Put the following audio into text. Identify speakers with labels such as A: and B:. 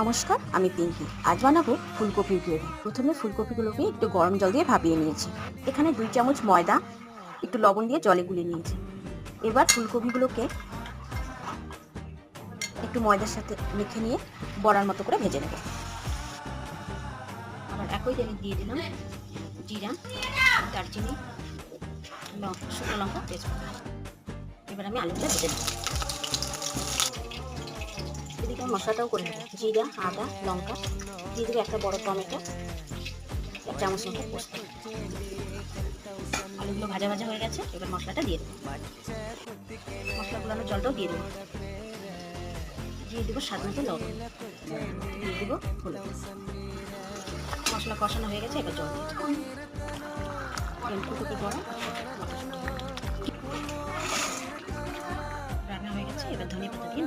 A: নমস্কার, আমি পিঙ্কি। আজ বানাবো ফুলকপির গ্রেভি। প্রথমে ফুলকপিগুলোকে একটু গরম জল দিয়ে ভাপিয়ে নিয়েছি। এখানে দুই চামচ ময়দা, একটু লবণ দিয়ে জলে গুলিয়ে নিয়েছি। এবার ফুলকপিগুলোকে একটু ময়দার সাথে মেখে নিয়ে বড়ার মতো করে ভেজে নেব। আবার একই তেলে দিয়ে দিলাম জিরা, দারচিনি শুকনো লঙ্কা, তেজপাতা। এবার আমি আলুটা ভেজে নেব। আমি মশলাটাও করে নেব। জিরা, আদা, লঙ্কা, দিয়ে দেবো একটা বড় টমেটো, এক চামচ মতো আলুগুলো ভাজা ভাজা হয়ে গেছে, এবার মশলাটা দিয়ে দেবো। মশলা গুলানোর জলটাও দিয়ে দেবো। দিয়ে দেবো স্বাদ মতো লবণ। দিয়ে দেবো মশলা কষানো হয়ে গেছে, এবার জল দিয়ে রান্না হয়ে গেছে, এবার ধনে পাতা দিয়ে